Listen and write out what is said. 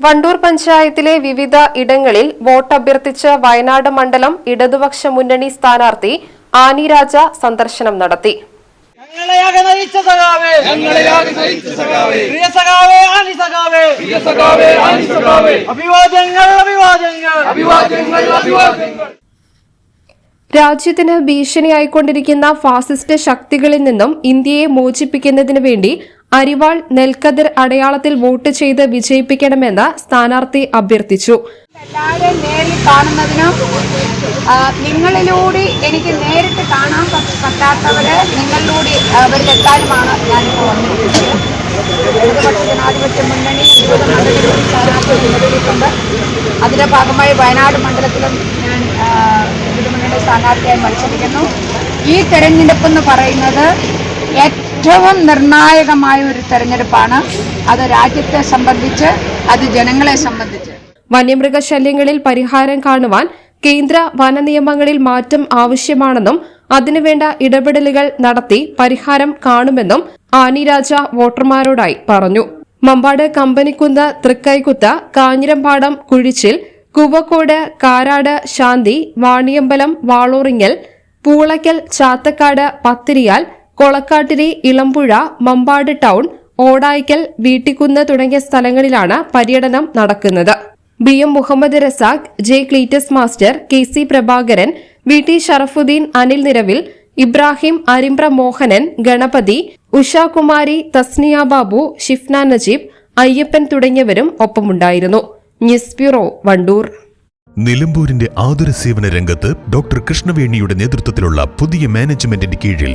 വണ്ടൂർ പഞ്ചായത്തിലെ വിവിധ ഇടങ്ങളിൽ വോട്ടഭ്യർത്ഥിച്ച് വയനാട് മണ്ഡലം ഇടതുപക്ഷ മുന്നണി സ്ഥാനാർത്ഥി ആനി രാജ സന്ദർശനം നടത്തി. രാജ്യത്തിന് ഭീഷണിയായിക്കൊണ്ടിരിക്കുന്ന ഫാസിസ്റ്റ് ശക്തികളിൽ നിന്നും ഇന്ത്യയെ മോചിപ്പിക്കുന്നതിനു വേണ്ടി അരിവാൾ നെൽക്കതിർ അടയാളത്തിൽ വോട്ട് ചെയ്ത് വിജയിപ്പിക്കണമെന്ന് സ്ഥാനാർത്ഥി അഭ്യർത്ഥിച്ചു. എല്ലാവരെയും നേരിൽ കാണുന്നതിനും നിങ്ങളിലൂടെ എനിക്ക് നേരിട്ട് കാണാൻ പറ്റാത്തവര് നിങ്ങളിലൂടെ അവരിലെത്താനുമാണ് വന്നിരിക്കുന്നത്. ഇടതുപക്ഷ ജനാധിപത്യ മുന്നണി ഇരുപത് മണ്ഡലങ്ങളിൽ സ്ഥാനാർത്ഥി നിലവിലിട്ടുണ്ട് അതിന്റെ ഭാഗമായി വയനാട് മണ്ഡലത്തിലും ഞാൻ ഇടതുമുന്നണി സ്ഥാനാർത്ഥിയായി മത്സരിക്കുന്നു. ഈ തെരഞ്ഞെടുപ്പ് എന്ന് പറയുന്നത് ഏറ്റവും നിർണായകമായ ഒരു തെരഞ്ഞെടുപ്പാണ് അത് രാജ്യത്തെ സംബന്ധിച്ച് അത് ജനങ്ങളെ സംബന്ധിച്ച്. വന്യമൃഗശല്യങ്ങളിൽ പരിഹാരം കാണുവാൻ കേന്ദ്ര വനനിയമങ്ങളിൽ മാറ്റം ആവശ്യമാണെന്നും അതിനുവേണ്ട ഇടപെടലുകൾ നടത്തി പരിഹാരം കാണുമെന്നും ആനിരാജ വോട്ടർമാരോടായി പറഞ്ഞു. മമ്പാട് കമ്പനിക്കുന്ന് തൃക്കൈക്കുത്ത് കാഞ്ഞിരമ്പാടം കുഴിച്ചിൽ കുവക്കോട് കാരാട് ശാന്തി വാണിയമ്പലം വാളൂറിങ്ങൽ പൂളയ്ക്കൽ ചാത്തക്കാട് പത്തിരിയാൽ കൊളക്കാട്ടിരി ഇളമ്പുഴ മമ്പാട് ടൗൺ ഓടായിക്കൽ വീട്ടിക്കുന്ന് തുടങ്ങിയ സ്ഥലങ്ങളിലാണ് പര്യടനം നടക്കുന്നത്. B M Muhammad Razak J Cleetus master K C Prabhakaran V T Sharafuddin Anil Niravil Ibrahim Arimbra Mohanan Ganapathi Ushakumari Tasniya Babu Shifna Najeeb Ayyappan തുടങ്ങിയവരും ഒപ്പമുണ്ടായിരുന്നു. News bureau Wandoor. നിലമ്പൂരിന്റെ ആതുര സേവന രംഗത്ത് ഡോക്ടർ കൃഷ്ണവേണിയുടെ നേതൃത്വത്തിലുള്ള പുതിയ മാനേജ്മെന്റിന്റെ കീഴിൽ